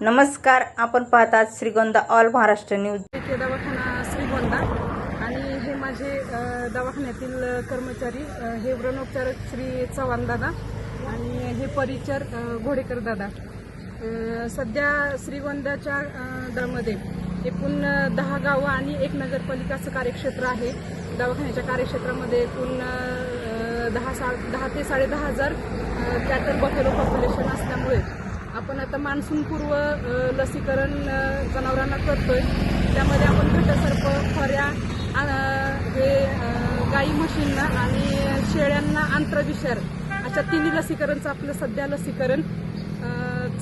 नमस्कार आपण पाहतात श्रीगोंदा ऑल महाराष्ट्र न्यूज. दवाखाना श्रीगोंदा आणि हे माझे दवाखान्यातील कर्मचारी हे व्रणोपचारक श्री चव्हाण दादा आणि हे परिचर घोडेकर दादा. सध्या श्रीगोंदाच्या अ, मध्ये एकूण दहा गावं आणि एक नगरपालिकाचं कार्यक्षेत्र आहे. दवाखान्याच्या कार्यक्षेत्रामध्ये एकूण दहा सा दहा ते साडेदहा हजार कॅटर बफेलो पॉप्युलेशन असल्यामुळे आपण आता मान्सूनपूर्व लसीकरण जनावरांना करतोय. त्यामध्ये आपण घटसर्प खऱ्या हे गाई म्हशींना आणि शेळ्यांना आंत्रविषार अशा तिन्ही लसीकरणचं आपलं सध्या लसीकरण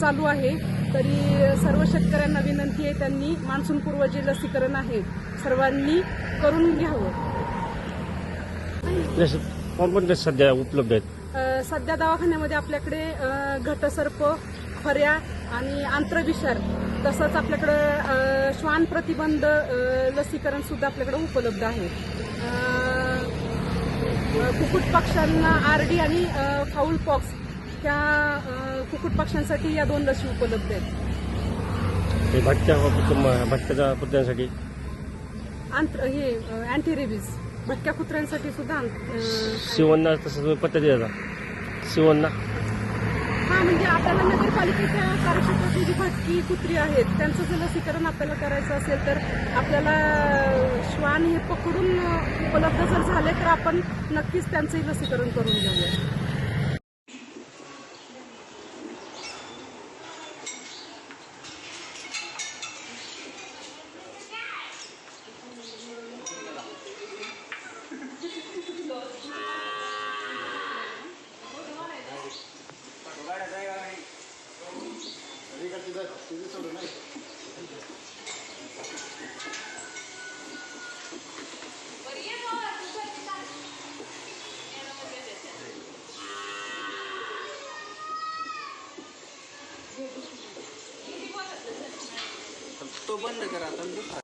चालू आहे. तरी सर्व शेतकऱ्यांना विनंती आहे त्यांनी मान्सूनपूर्व जे लसीकरण आहे सर्वांनी करून घ्यावं. सध्या उपलब्ध आहेत? सध्या दवाखान्यामध्ये आपल्याकडे घटसर्प खऱ्या आणि आंत्रविषार तसंच आपल्याकडं श्वान प्रतिबंध लसीकरण सुद्धा आपल्याकडे उपलब्ध आहे. कुक्कुट पक्ष्यांना आरडी आणि फाऊल पॉक्स त्या अ, कुक्कुट पक्ष्यांसाठी या दोन लसी उपलब्ध आहेत. हे भटक्या कुटुंब- भटक्याच्या कुत्र्यांसाठी? आंत्र हे अँटी रेबीज भटक्या कुत्र्यांसाठी सुद्धा अ, शिवण्णा तसं तुम्ही पत्ता द्यायचा शिवण्णा. हा म्हणजे आपल्याला नगरपालिकेच्या कार्यक्षेत्रातली जी भटकी कुत्री आहेत त्यांचं जर लसीकरण आपल्याला करायचं असेल तर आपल्याला श्वान हे पकडून उपलब्ध जर झाले तर आपण नक्कीच त्यांचंही लसीकरण करून घेऊया. तो बंद करा आता दुसरा.